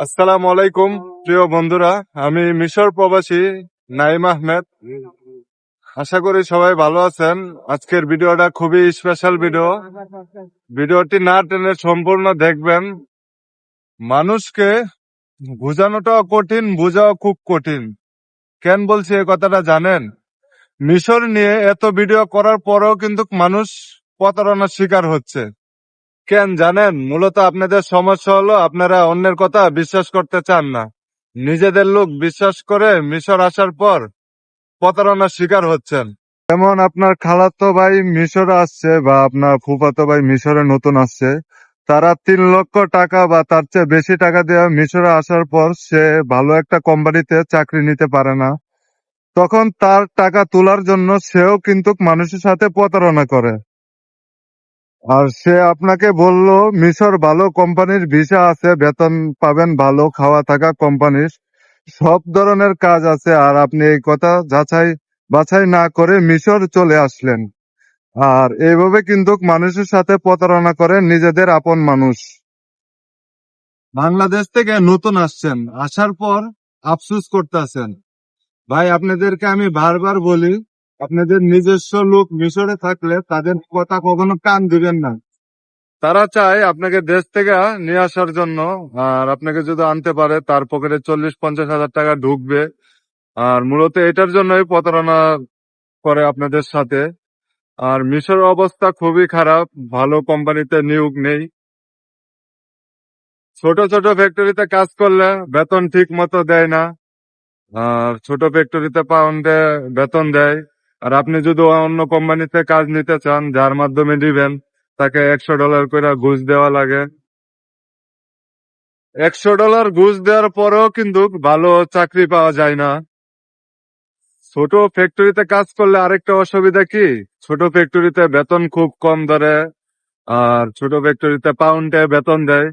আসসালামু আলাইকুম, প্রিয় বন্ধুরা। আমি মিশর প্রবাসী নাইম আহমেদ। আশা করি সবাই ভালো আছেন। আজকের ভিডিওটা খুবই স্পেশাল ভিডিও ভিডিওটি না টেনে সম্পূর্ণ দেখবেন। মানুষকে বোঝানোটাও কঠিন, বোঝাও খুব কঠিন। কেন বলছি এই কথাটা জানেন? মিশর নিয়ে এত ভিডিও করার পরেও কিন্তু মানুষ প্রতারণার শিকার হচ্ছে। কেন জানেন? মূলত আপনাদের সমস্যা হলো আপনারা অন্যের কথা বিশ্বাস করতে চান না। নিজেদের লোক বিশ্বাস করে মিশর আসার পর প্রতারণার শিকার হচ্ছেন। যেমন আপনার খালাতো ভাই মিশরে আসছে বা আপনার ফুফাতো ভাই মিশরে নতুন আসছে, তারা তিন লক্ষ টাকা বা তার চেয়ে বেশি টাকা দিয়ে মিশরে আসার পর সে ভালো একটা কোম্পানিতে চাকরি নিতে পারে না। তখন তার টাকা তোলার জন্য সেও কিন্তু মানুষের সাথে প্রতারণা করে। আর সে আপনাকে বলল, মিশর ভালো কোম্পানির ভিসা আছে, বেতন পাবেন ভালো, খাওয়া থাকা কোম্পানির। সব ধরনের কাজ আছে, আর আপনি এই কথা যাচাই বাছাই না করে মিশর চলে আসলেন। আর এইভাবে কিন্তু মানুষের সাথে প্রতারণা করে নিজেদের আপন মানুষ। বাংলাদেশ থেকে নতুন আসছেন, আসার পর আফসোস করতেছেন। ভাই, আপনাদেরকে আমি বারবার বলি আপনাদের নিজস্ব লোক মিশরে থাকলে তাদের কথা কখনো কান দিবেন না। তারা চায় আপনাকে দেশ থেকে নিয়ে আসার জন্য, আর আপনাকে যদি আনতে পারে, তার পকেটে চল্লিশ, পঞ্চাশ হাজার টাকা ঢুকবে। আর মূলত এটার জন্যই প্রতারণা করে আপনাদের সাথে। আর মিশরের অবস্থা খুবই খারাপ, ভালো কোম্পানিতে নিয়োগ নেই। ছোট ছোট ফ্যাক্টরিতে কাজ করলে বেতন ঠিক মতো দেয় না। আর ছোট ফ্যাক্টরিতে পাউন্ডে বেতন দেয়। আর আপনি যদি অন্য কোম্পানিতে কাজ নিতে চান, যার মাধ্যমে দিবেন, তাকে একশো ডলার করে ঘুষ দেওয়া লাগে। একশো ডলার ঘুষ দেওয়ার পরেও কিন্তু ভালো চাকরি পাওয়া যায় না। ছোট ফ্যাক্টরিতে কাজ করলে আরেকটা অসুবিধা কি? ছোট ফ্যাক্টরিতে বেতন খুব কম ধরে, আর ছোট ফ্যাক্টরিতে পাউন্ডে বেতন দেয়।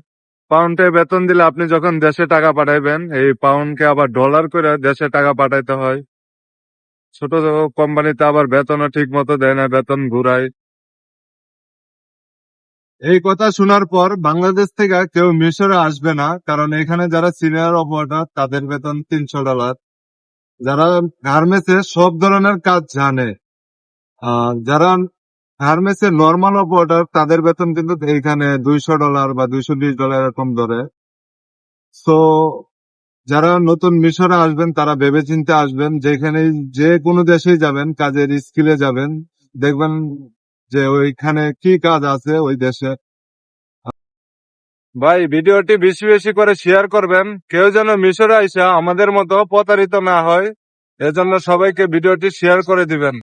পাউন্ডে বেতন দিলে আপনি যখন দেশে টাকা পাঠাইবেন, এই পাউন্ডকে আবার ডলার করে দেশে টাকা পাঠাইতে হয়। ছোট কোম্পানিতে আবার বেতনও ঠিক মতো দেয় না, বেতন ঘুরায়। এই কথা শোনার পর বাংলাদেশ থেকে কেউ মিশরে আসবে না, কারণ এখানে যারা সিনিয়র অপারেটর, তাদের বেতন তিনশো ডলার। যারা গার্মেন্টসে সব ধরনের কাজ জানে যারা গার্মেন্টসে নর্মাল অপারেটর, তাদের বেতন কিন্তু এইখানে দুইশো ডলার বা দুইশো বিশ ডলার এরকম ধরে। সো যারা নতুন মিশরে আসবেন, তারা ভেবেচিন্তে আসবেন, যেখানে যে কোনো দেশেই যাবেন, কাজের স্কিলে যাবেন, দেখবেন যে ওইখানে কি কাজ আছে ওই দেশে। ভাই, ভিডিওটি বেশি বেশি করে শেয়ার করবেন, কেউ যেন মিশরে আইসা আমাদের মতো প্রতারিত না হয়, এজন্য সবাইকে ভিডিওটি শেয়ার করে দিবেন।